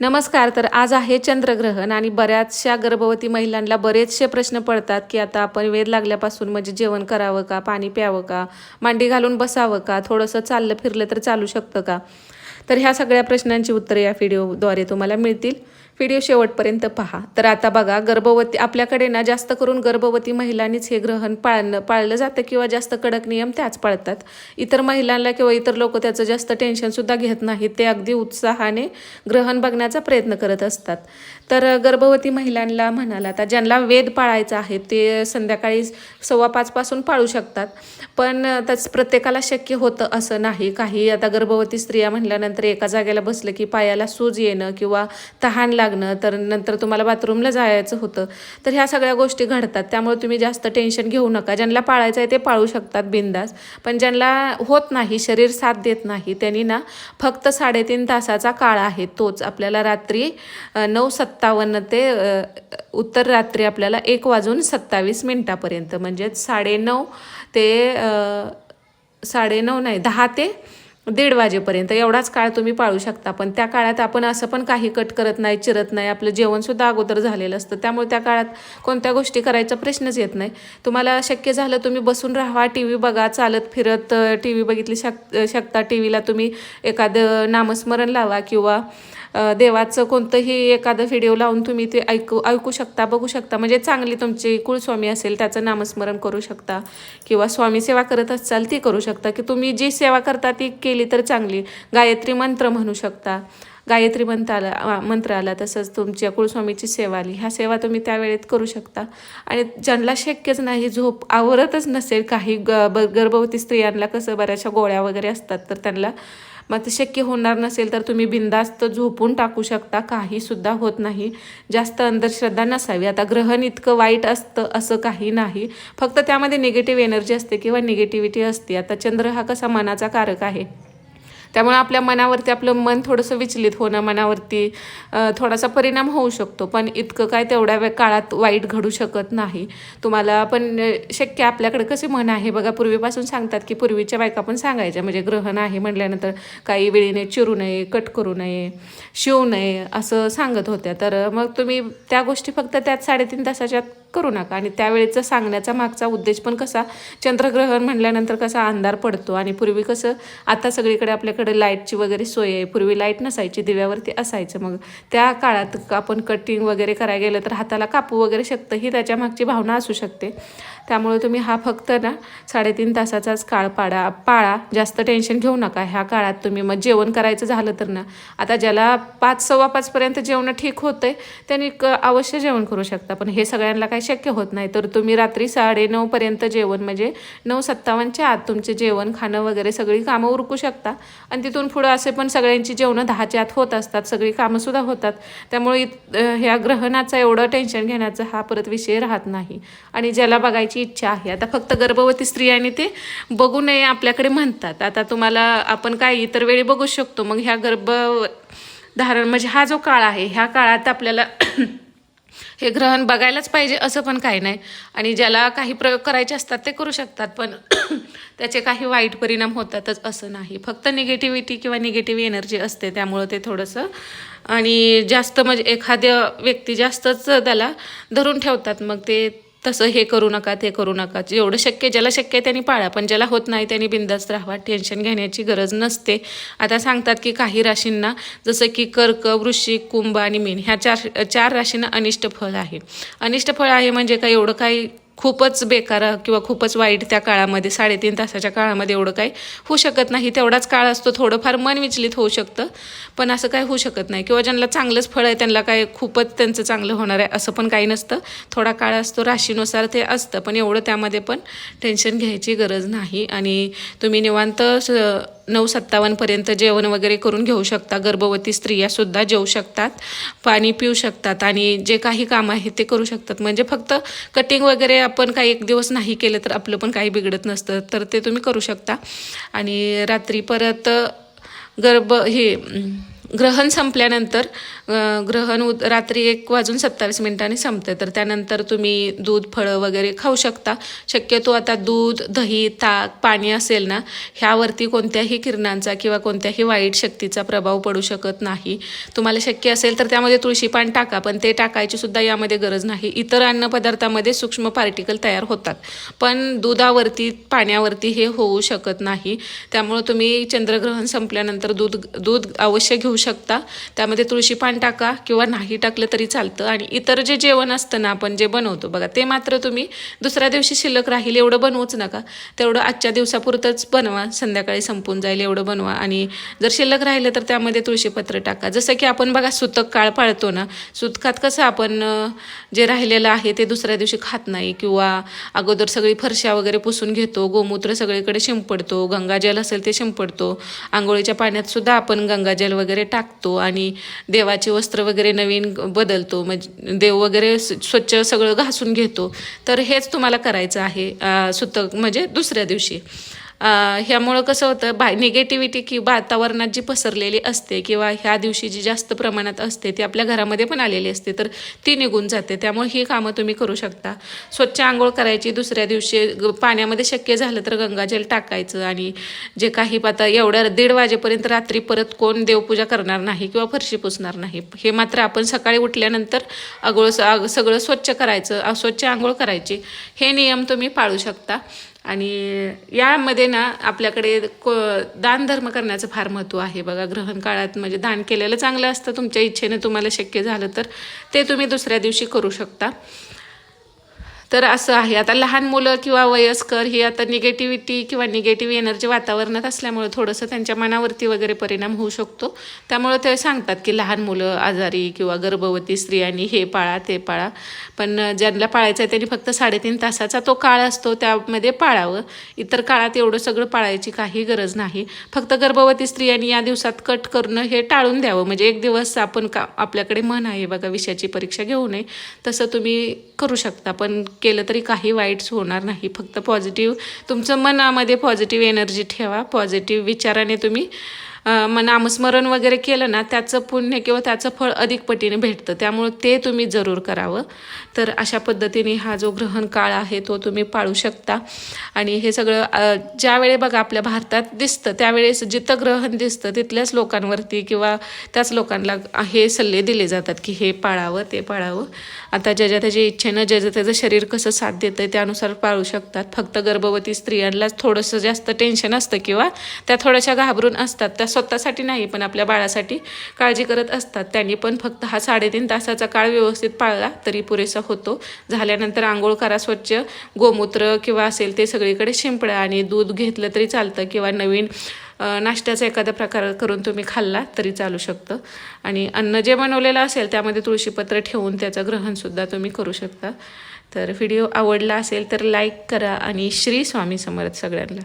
नमस्कार तर आज आहे चंद्रग्रहण आणि बऱ्याचशा गर्भवती महिलांना बरेचसे प्रश्न पडतात की आता आपण वेध लागल्यापासून म्हणजे जेवण करावं का पाणी प्यावं का मांडी घालून बसावं का थोडंसं चाललं फिरलं तर चालू शकतं का? तर ह्या सगळ्या प्रश्नांची उत्तरे या व्हिडिओद्वारे तुम्हाला मिळतील. व्हिडिओ शेवटपर्यंत पहा. तर आता बघा गर्भवती आपल्याकडे ना जास्त करून गर्भवती महिलांनीच हे ग्रहण पाळणं पाळलं जातं किंवा जास्त कडक नियम त्याच पाळतात. इतर महिलांना किंवा इतर लोक त्याचं जास्त टेन्शनसुद्धा घेत नाहीत. ते अगदी उत्साहाने ग्रहण बघण्याचा प्रयत्न करत असतात. तर गर्भवती महिलांना म्हणाल आता ज्यांना वेद पाळायचा आहे ते संध्याकाळी सव्वा पाचपासून पाळू शकतात. पण त्याच प्रत्येकाला शक्य होतं असं नाही. काही आता गर्भवती स्त्रिया म्हटल्यानंतर एका जागेला बसलं की पायाला सूज येणं किंवा तहान लागणं तर नंतर तुम्हाला बाथरूमला जायचं होतं. तर ह्या सगळ्या गोष्टी घडतात. त्यामुळे तुम्ही जास्त टेन्शन घेऊ नका. ज्यांना पाळायचं आहे ते पाळू शकतात बिंदास. पण ज्यांना होत नाही शरीर साथ देत नाही त्यांनी ना फक्त साडेतीन तासाचा काळ आहे. तोच आपल्याला रात्री नऊ सत्तावन्न ते उत्तर रात्री आपल्याला एक वाजून सत्तावीस मिनटापर्यंत. म्हणजेच साडेनऊ ते साडेनऊ नाही दहा ते दीड वाजेपर्यंत एवढाच काळ तुम्ही पाळू शकता. पण त्या काळात आपण असं पण काही कट करत नाही चिरत नाही. आपलं जेवणसुद्धा अगोदर झालेलं असतं. त्यामुळे त्या काळात कोणत्या गोष्टी करायचा प्रश्नच येत नाही. तुम्हाला शक्य झालं तुम्ही बसून राहा टी व्ही बघा चालत फिरत टी व्ही बघितली शक शकता. टी व्हीला तुम्ही एखादं नामस्मरण लावा किंवा देवाचं कोणतंही एखादं व्हिडिओ लावून तुम्ही ते ऐकू ऐकू शकता बघू शकता. म्हणजे चांगली तुमची कुळस्वामी असेल त्याचं नामस्मरण करू शकता. किंवा स्वामी सेवा करत असाल ती करू शकता. की तुम्ही जी सेवा करता ती केली तर चांगली. गायत्री मंत्र म्हणू शकता. गायत्री मंत्र आला मंत्र आला तसंच तुमच्या कुळस्वामीची सेवा आली. ह्या सेवा तुम्ही त्यावेळेत करू शकता. आणि ज्यांना शक्यच नाही झोप आवरतच नसेल काही ग गर्भवती स्त्रियांना कसं बऱ्याचशा गोळ्या वगैरे असतात तर त्यांना मग ते शक्य होणार नसेल तर तुम्ही बिंदास्त झोपून टाकू शकता. काहीसुद्धा होत नाही. जास्त अंधश्रद्धा नसावी. आता ग्रहण इतकं वाईट असतं असं काही नाही. फक्त त्यामध्ये निगेटिव्ह एनर्जी असते किंवा निगेटिव्हिटी असते. आता चंद्र हा कसा मनाचा कारक आहे? त्यामुळे आपल्या मनावरती आपलं मन थोडंसं विचलित होणं मनावरती थोडासा परिणाम होऊ शकतो. पण इतकं काय तेवढ्या वे काळात वाईट घडू शकत नाही. तुम्हाला पण शक्य आपल्याकडे कसे मन आहे? बघा पूर्वीपासून सांगतात की पूर्वीच्या बायका पण सांगायच्या म्हणजे ग्रहण आहे म्हटल्यानंतर काही वेळीने चिरू नये कट करू नये शिवू नये असं सांगत होत्या. तर मग तुम्ही त्या गोष्टी फक्त त्यात साडेतीन तासाच्या करू नका. आणि त्यावेळेचा सांगण्याचा मागचा उद्देश पण कसा चंद्रग्रहण म्हणल्यानंतर कसा अंधार पडतो आणि पूर्वी कसं आता सगळीकडे आपल्याकडे लाईटची वगैरे सोय आहे. पूर्वी लाइट नसायची दिव्यावरती असायचं. मग त्या काळात आपण कटिंग वगैरे करायला गेलं तर हाताला कापू वगैरे शकतं ही त्याच्या मागची भावना असू शकते. त्यामुळे तुम्ही हा फक्त ना साडेतीन तासाचाच काळ पाडा पाळा. जास्त टेन्शन घेऊ नका. ह्या काळात तुम्ही मग जेवण करायचं झालं तर ना आता ज्याला पाच सव्वा पाचपर्यंत जेवण ठीक होतं आहे त्यांनी क अवश्य जेवण करू शकता. पण हे सगळ्यांना काही शक्य होत नाही. तर तुम्ही रात्री साडेनऊपर्यंत जेवण म्हणजे नऊ सत्तावन्नच्या आत तुमचे जेवण खाणं वगैरे सगळी कामं उरकू शकता. आणि तिथून पुढं असे पण सगळ्यांची जेवणं दहाच्या आत होत असतात. सगळी कामंसुद्धा होतात. त्यामुळे ह्या ग्रहणाचा एवढं टेन्शन घेण्याचा हा परत विषय राहत नाही. आणि ज्याला बघायची इच्छा आहे. आता फक्त गर्भवती स्त्रियांनी ते बघू नये आपल्याकडे म्हणतात. आता तुम्हाला आपण काय इतर वेळी बघू शकतो. मग ह्या गर्भ धारण म्हणजे हा जो काळ आहे ह्या काळात आपल्याला हे ग्रहण बघायलाच पाहिजे असं पण काही नाही. आणि ज्याला काही प्रयोग करायचे असतात ते करू शकतात पण त्याचे काही वाईट परिणाम होतातच असं नाही. फक्त निगेटिव्हिटी किंवा निगेटिव्ह एनर्जी असते त्यामुळं ते थोडंसं आणि जास्त म्हणजे एखाद्या व्यक्ती जास्तच त्याला धरून ठेवतात. मग ते तसं हे करू नका ते करू नका. जेवढं शक्य ज्याला शक्य आहे त्यांनी पाळा पण ज्याला होत नाही त्यांनी बिंदास्त राहावा टेन्शन घेण्याची गरज नसते. आता सांगतात की काही राशींना जसं की कर्क वृश्चिक कुंभ आणि मीन ह्या चार चार राशींना अनिष्ट फळ आहे. अनिष्ट फळ आहे म्हणजे काय? एवढं काही खूपच बेकार किंवा खूपच वाईट त्या काळामध्ये साडेतीन तासाच्या काळामध्ये एवढं काही होऊ शकत नाही. तेवढाच काळ असतो थोडंफार मन विचलित होऊ शकतं. पण असं काही होऊ शकत नाही. किंवा ज्यांना चांगलंच फळ आहे त्यांना काय खूपच त्यांचं चांगलं होणार आहे असं पण काही नसतं. थोडा काळ असतो राशीनुसार ते असतं. पण एवढं त्यामध्ये पण टेन्शन घ्यायची गरज नाही. आणि तुम्ही निवांत स- नऊ सत्तावन्नपर्यंत जेवण वगैरे करून घेऊ शकता. गर्भवती स्त्रियासुद्धा जेवू शकतात पाणी पिऊ शकतात आणि जे काही काम आहे ते करू शकतात. म्हणजे फक्त कटिंग वगैरे आपण काही एक दिवस नाही केलं तर आपलं पण काही बिघडत नसतं. तर ते तुम्ही करू शकता. आणि रात्री परत गर्भ हे ग्रहण संपल्यानंतर ग्रहण उद रात्री एक वाजून सत्तावीस मिनिटांनी संपते. तर त्यानंतर तुम्ही दूध फळं वगैरे खाऊ शकता. शक्यतो आता दूध दही ताक पाणी असेल ना ह्यावरती कोणत्याही किरणांचा किंवा कोणत्याही वाईट शक्तीचा प्रभाव पडू शकत नाही. तुम्हाला शक्य असेल तर त्यामध्ये तुळशी पान टाका पण ते टाकायची सुद्धा यामध्ये गरज नाही. इतर अन्नपदार्थामध्ये सूक्ष्म पार्टिकल तयार होतात. पण दुधावरती पाण्यावरती हे होऊ शकत नाही. त्यामुळं तुम्ही चंद्रग्रहण संपल्यानंतर दूध दूध अवश्य घेऊ शकता. त्यामध्ये तुळशी पान टाका किंवा नाही टाकलं तरी चालतं. आणि इतर जे जेवण असतं ना आपण जे बनवतो बघा ते मात्र तुम्ही दुसऱ्या दिवशी शिल्लक राहील एवढं बनवूच नका. तेवढं आजच्या दिवसापुरतंच बनवा संध्याकाळी संपून जाईल एवढं बनवा. आणि जर शिल्लक राहिलं तर त्यामध्ये तुळशीपत्र टाका. जसं की आपण बघा सुतक काळ पाळतो ना सुतकात कसं आपण जे राहिलेलं आहे ते दुसऱ्या दिवशी खात नाही किंवा अगोदर सगळी फरशा वगैरे पुसून घेतो गोमूत्र सगळीकडे शिंपडतो गंगाजल असेल ते शिंपडतो. आंघोळीच्या पाण्यात सुद्धा आपण गंगाजल वगैरे टाकतो आणि देवाची वस्त्र वगैरे नवीन बदलतो म्हणजे देव वगैरे स्वच्छ सगळं घासून घेतो. तर हेच तुम्हाला करायचं आहे सुतक म्हणजे दुसऱ्या दिवशी. ह्यामुळं कसं होतं बा निगेटिव्हिटी की वातावरणात जी पसरलेली असते किंवा ह्या दिवशी जी जास्त प्रमाणात असते ती आपल्या घरामध्ये पण आलेली असते तर ती निघून जाते. त्यामुळे ही कामं तुम्ही करू शकता. स्वच्छ आंघोळ करायची दुसऱ्या दिवशी ग- पाण्यामध्ये शक्य झालं तर गंगाजल टाकायचं आणि जे काही आता एवढ्या दीड वाजेपर्यंत रात्री परत कोण देवपूजा करणार नाही किंवा फरशी पुसणार नाही. हे मात्र आपण सकाळी उठल्यानंतर अगोळ सगळं स्वच्छ करायचं स्वच्छ आंघोळ करायची. हे नियम तुम्ही पाळू शकता. आणि यामध्ये ना आपल्याकडे को दानधर्म करण्याचं फार महत्त्व आहे. बघा ग्रहण काळात म्हणजे दान केलेलं चांगलं असतं. तुमच्या इच्छेने तुम्हाला शक्य झालं तर ते तुम्ही दुसऱ्या दिवशी करू शकता. तर असं आहे. आता लहान मुलं किंवा वयस्कर ही आता निगेटिव्हिटी किंवा निगेटिव्ह एनर्जी वातावरणात असल्यामुळे थोडंसं त्यांच्या मनावरती वगैरे परिणाम होऊ शकतो. त्यामुळे ते सांगतात की लहान मुलं आजारी किंवा गर्भवती स्त्रियांनी हे पाळा ते पाळा. पण ज्यांना पाळायचं आहे त्यांनी फक्त साडेतीन तासाचा तो काळ असतो त्यामध्ये पाळावं. इतर काळात एवढं सगळं पाळायची काही गरज नाही. फक्त गर्भवती स्त्रियांनी या दिवसात कट करणं हे टाळून द्यावं. म्हणजे एक दिवस आपण का आपल्याकडे मन आहे बघा विषयाची परीक्षा घेऊ नये. तसं तुम्ही करू शकता. पण केलं तरी काही वाईट्स होणार नाही. फक्त पॉझिटिव्ह तुमचं मनामध्ये पॉझिटिव्ह एनर्जी ठेवा. पॉझिटिव्ह विचाराने तुम्ही मग नामस्मरण वगैरे केलं ना त्याचं पुण्य किंवा त्याचं फळ अधिक पटीने भेटतं. त्यामुळं ते तुम्ही जरूर करावं. तर अशा पद्धतीने हा जो ग्रहण काळ आहे तो तुम्ही पाळू शकता. आणि हे सगळं अं, बघा आपल्या भारतात दिसतं त्यावेळेस जिथं ग्रहण दिसतं तिथल्याच लोकांवरती किंवा त्याच लोकांना हे सल्ले दिले जातात की हे पाळावं ते पाळावं. आता ज्याच्या त्याच्या इच्छेनं ज्याचं त्याचं शरीर कसं साथ देतं आहे त्यानुसार पाळू शकतात. फक्त गर्भवती स्त्रियांलाच थोडंसं जास्त टेन्शन असतं किंवा त्या थोड्याशा घाबरून असतात. त्या स्वतःसाठी नाही पण आपल्या बाळासाठी काळजी करत असतात. त्यांनी पण फक्त हा साडेतीन तासाचा काळ व्यवस्थित पाळला तरी पुरेसा होतो. झाल्यानंतर आंघोळ करा स्वच्छ गोमूत्र किंवा असेल ते सगळीकडे शिंपडा आणि दूध घेतलं तरी चालतं किंवा नवीन नाश्त्याचा एखादा प्रकार करून तुम्ही खाल्ला तरी चालू शकतं. आणि अन्न जे बनवलेलं असेल त्यामध्ये तुळशीपत्र ठेवून त्याचं ग्रहणसुद्धा तुम्ही करू शकता. तर व्हिडिओ आवडला असेल तर लाईक करा आणि श्री स्वामी समर्थ सगळ्यांना.